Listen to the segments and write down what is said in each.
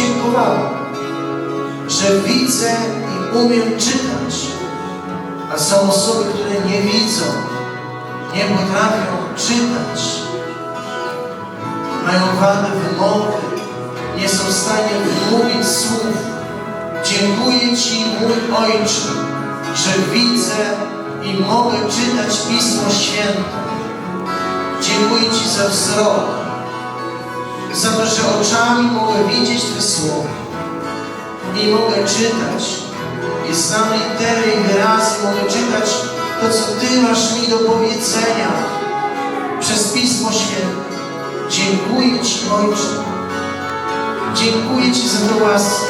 dziękowała, że widzę i umiem czytać, a są osoby, które nie widzą, nie potrafią czytać, mają wadę wymowy, nie są w stanie wymówić słów. Dziękuję Ci, mój Ojcze, że widzę i mogę czytać Pismo Święte. Dziękuję Ci za wzrok, za to, że oczami mogę widzieć słowa i mogę czytać. I znam litery i mogę czytać to, co Ty masz mi do powiedzenia przez Pismo Święte. Dziękuję Ci, Ojcze. Dziękuję Ci za tę łaskę.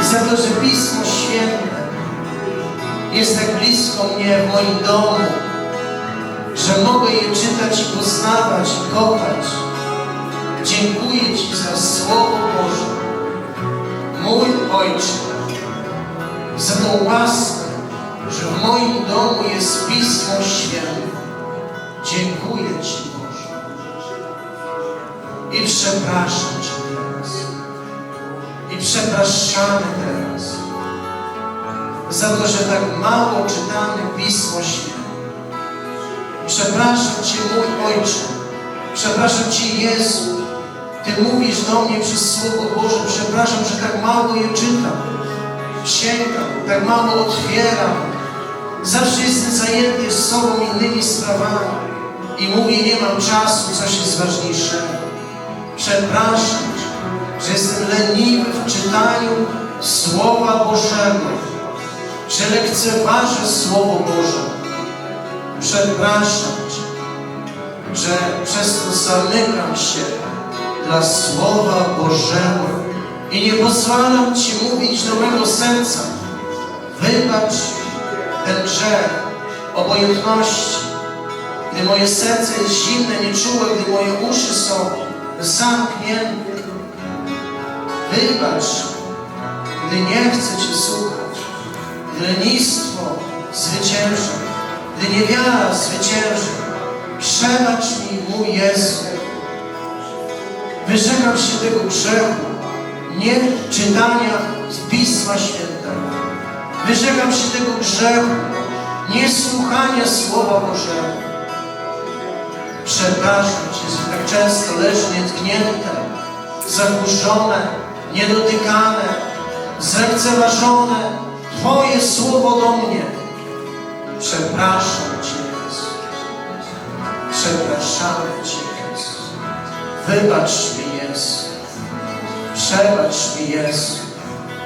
I za to, że Pismo Święte jest tak blisko mnie w moim domu, że mogę je czytać i poznawać, i kochać. Dziękuję Ci za Słowo Boże, mój Ojcze, za tą łaskę, że w moim domu jest Pismo Święte. Dziękuję Ci, Boże. I przepraszam Cię teraz. I przepraszamy teraz za to, że tak mało czytamy Pismo Święte. Przepraszam Cię, mój Ojcze. Przepraszam Cię, Jezu. Ty mówisz do mnie przez Słowo Boże. Przepraszam, że tak mało je czytam. Sięgam, tak mało otwieram. Zawsze jestem zajęty z sobą innymi sprawami. I mówię, nie mam czasu, coś jest ważniejszego. Przepraszam że jestem leniwy w czytaniu Słowa Bożego, że lekceważę Słowo Boże. Przepraszam że przez to zamykam się dla Słowa Bożego i nie pozwalam Ci mówić do mego serca. Wybacz ten grzech obojętności, gdy moje serce jest zimne, nieczułe, gdy moje uszy są zamknięte. Wybacz, gdy nie chcę Cię słuchać, gdy lenistwo zwycięża, gdy niewiara zwycięża. Przebacz mi, mój Jezu. Wyrzekam się tego grzechu, nie czytania z Pisma Świętego. Wyrzekam się tego grzechu, nie słuchania Słowa Bożego. Przepraszam Cię, że tak często leży nietknięte, zaburzone, niedotykane, zlekceważone Twoje Słowo do mnie. Przepraszam Cię, Jezu. Przepraszamy Cię. Wybacz mi, Jezu. Przebacz mi, Jezu.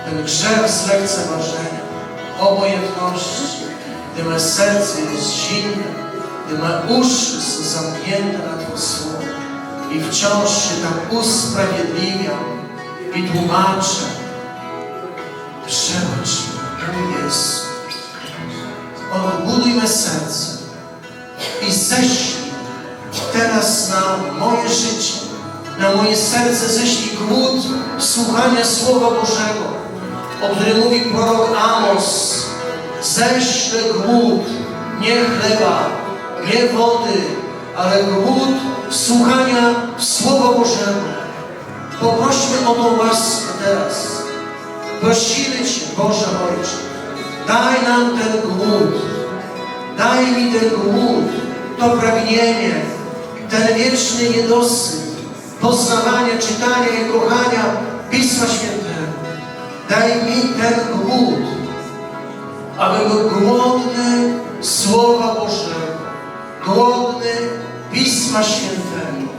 Ten grzech zlekceważenia, obojętności, gdy me serce jest zimne, gdy me uszy są zamknięte na Twoje Słowo i wciąż się tam usprawiedliwiam i tłumaczę. Przebacz mi, Jezu. Odbuduj me serce i ześlij teraz na moje życie, na moje serce ześlij głód słuchania Słowa Bożego, o którym mówi prorok Amos. Ześlę głód, nie chleba, nie wody, ale głód słuchania Słowa Bożego. Poprośmy o tą łaskę teraz. Prosimy Cię, Boże Ojcze, daj nam ten głód, daj mi ten głód, to pragnienie, ten wieczny niedosyt, poznawania, czytania i kochania Pisma Świętego. Daj mi ten głód, aby był głodny Słowa Bożego, głodny Pisma Świętego,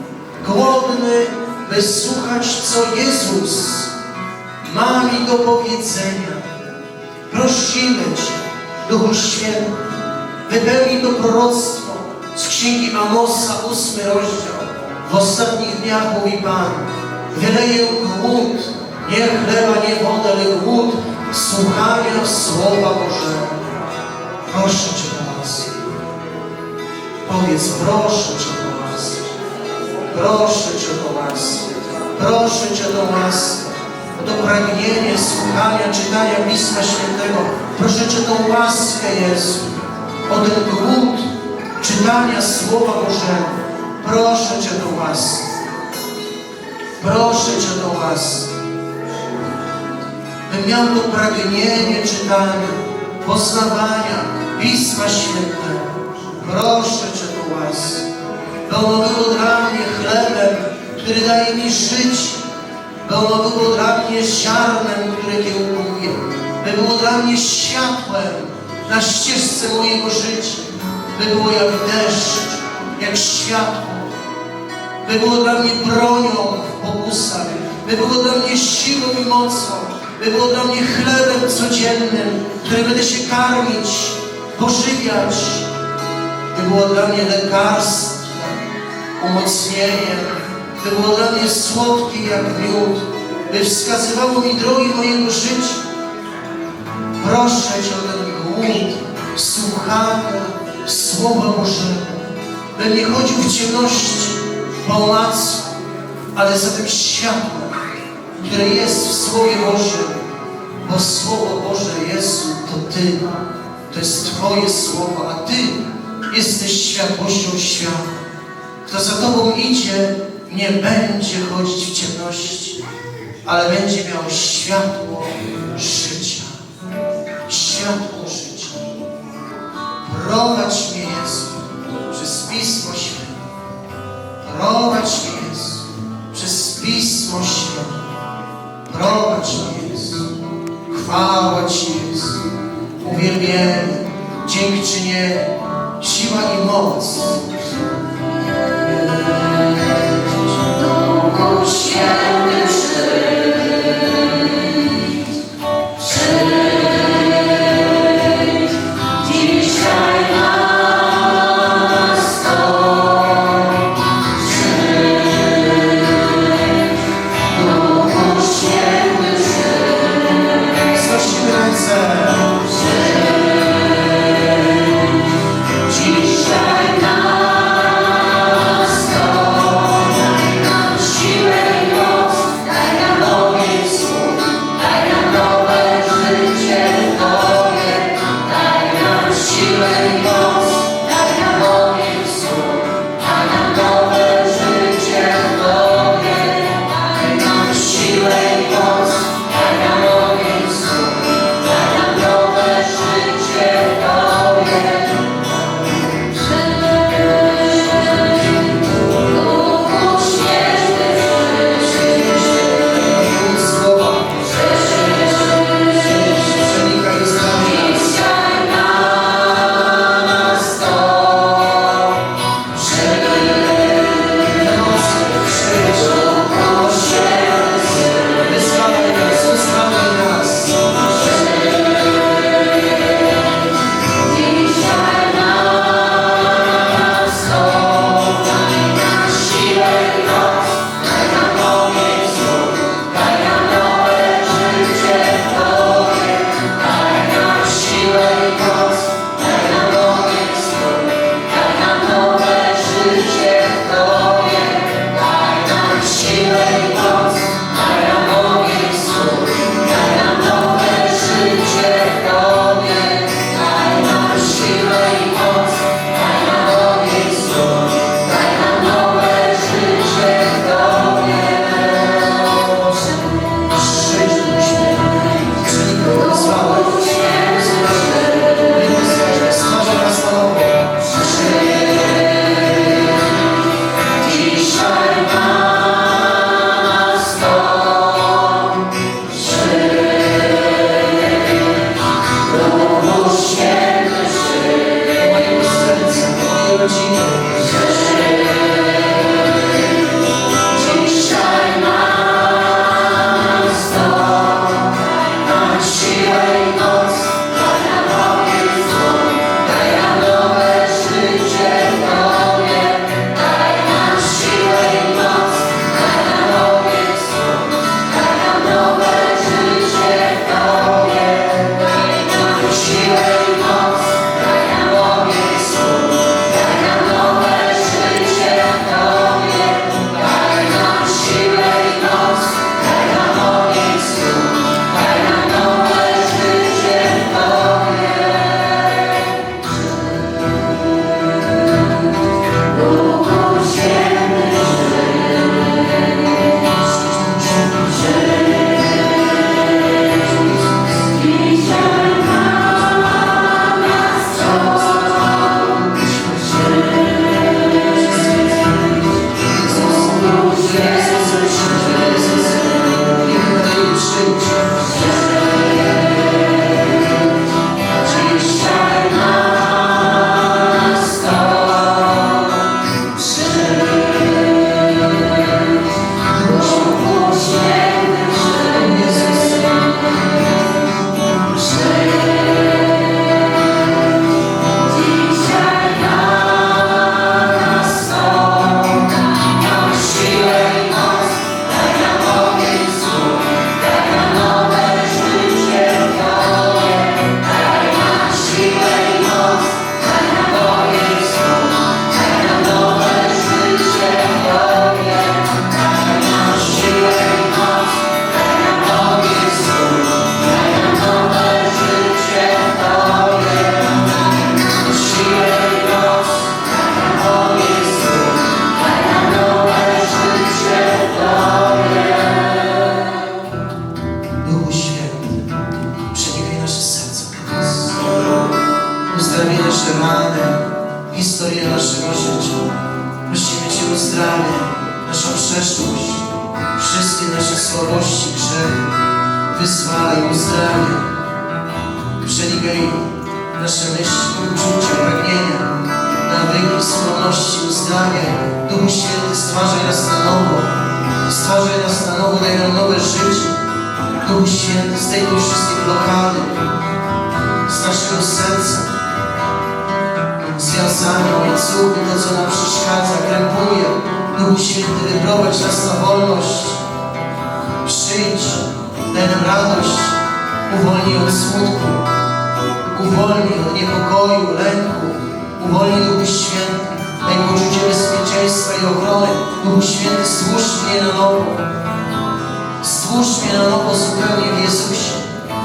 głodny, by słuchać, co Jezus ma mi do powiedzenia. Prosimy Cię, Duchu Święty, wypełnij to proroctwo z Księgi Amosa, ósmy rozdział. W ostatnich dniach mówi Pan, wyleję głód, nie chleba, nie wodę, ale głód słuchania Słowa Bożego. Proszę Cię o łaskę. Powiedz, proszę Cię o łaskę. Proszę Cię o łaskę. Proszę Cię o łaskę. O to pragnienie słuchania, czytania Pisma Świętego. Proszę Cię tą łaskę, Jezu. O ten głód czytania Słowa Bożego. Proszę Cię o tą łaskę. Proszę Cię o tą łaskę. Bym miał to pragnienie czytania, poznawania Pisma Świętego. Proszę Cię o tą łaskę. By ono było dla mnie chlebem, który daje mi życie. By ono było dla mnie ziarnem, które kiełkuje. By było dla mnie światłem na ścieżce mojego życia. By było jak deszcz, jak światło. By było dla mnie bronią w pokusach. By było dla mnie siłą i mocą. By było dla mnie chlebem codziennym, który będę się karmić, pożywiać. By było dla mnie lekarstwem, umocnieniem. By było dla mnie słodkie jak miód. By wskazywało mi drogi mojego życia. Proszę Cię o ten głód słuchania Słowa Bożego. Bym nie chodził w ciemności po omacku, ale za tym światłem, które jest w Słowie Bożym. Bo Słowo Boże, Jezu, to Ty. To jest Twoje Słowo, a Ty jesteś światłością świata. Kto za Tobą idzie, nie będzie chodzić w ciemności, ale będzie miał światło życia. Światło życia. Prowadź mnie, Jezu, Prowadź mnie, Jezu, przez Pismo Święte. Prowadź mnie, Jezu. Chwała Ci, Jezu. Uwielbienie, dziękczynienie, siła i moc. Duchu Święty, zdejmuj wszystkie blokady z naszego serca. Związania, łańcuchy, to co nam przeszkadza, krępuje. Duchu Święty, wyprowadź nas na wolność. Przyjdź, daj nam radość, uwolnij od smutku, uwolnij od niepokoju, lęku, uwolnij Duchu Święty, daj poczucie bezpieczeństwa i ochrony. Duchu Święty, stwórz mnie na nowo. Stwórz mnie na nowo zupełnie w Jezusie,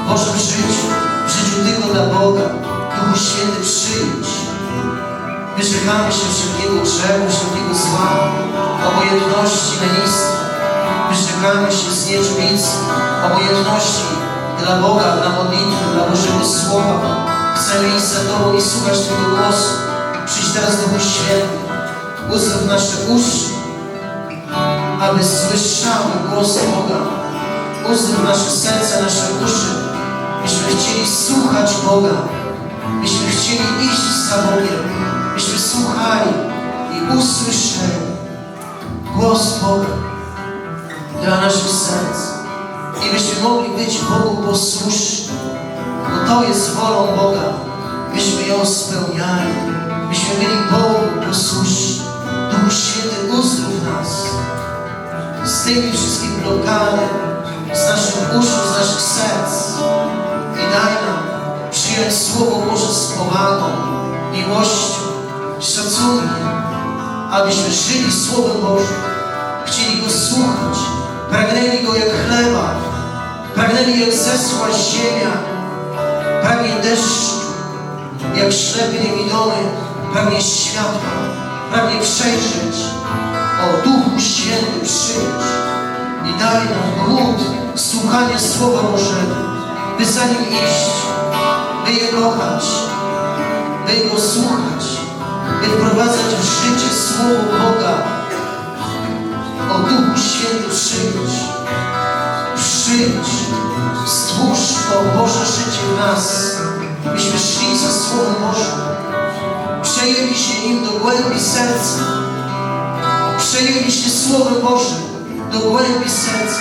w Bożym życiu, w życiu tylko dla Boga. Duchu Święty, przyjdź. Wyrzekamy się wszelkiego grzechu, wszelkiego zła, obojętności, lenistwa. Wyrzekamy się znieczulicy, obojętności dla Boga, dla modlitwy, dla Bożego Słowa. Chcemy iść za Tobą i słuchać Twojego głosu. Przyjdź teraz Duchu Święty, uzdrów nasze uszy, aby słyszały głos Boga. Uzdrów nasze serce, nasze uszy, byśmy chcieli słuchać Boga, byśmy chcieli iść za Bogiem, byśmy słuchali i usłyszeli głos Boga dla naszych serc. I byśmy mogli być Bogu posłuszni, bo to jest wolą Boga, byśmy ją spełniali, byśmy byli Bogu posłuszni. Duchu Święty, uzdrów nas. Zdejmij wszystkie blokady z naszych uszu, z naszych serc i daj nam przyjąć Słowo Boże z powagą, miłością, szacunkiem, abyśmy żyli Słowem Bożym, chcieli Go słuchać, pragnęli Go jak chleba, pragnęli jak zesła ziemia, pragnie deszczu, jak ślepy niewidomy, pragnie światła, pragnie przejrzeć. O Duchu Święty przyjdź i daj nam głód słuchania Słowa Bożego, by za Nim iść, by Je kochać, by Go słuchać, by wprowadzać w życie Słowo Boga. O Duchu Święty przyjdź, przyjdź, stwórz to Boże życie w nas, byśmy szli za Słowem Bożym, przejęli się nim do głębi serca, przejęli się Słowem Bożym do głębi serca,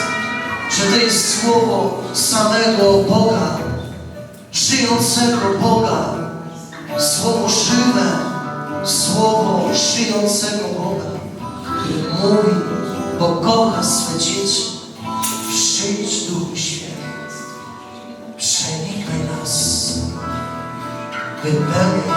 że to jest Słowo samego Boga, żyjącego Boga, Słowo żywe, Słowo żyjącego Boga, który mówi, bo kocha swe dzieci. Przyjdź Duchu Święty, przenikaj nas, wypełnij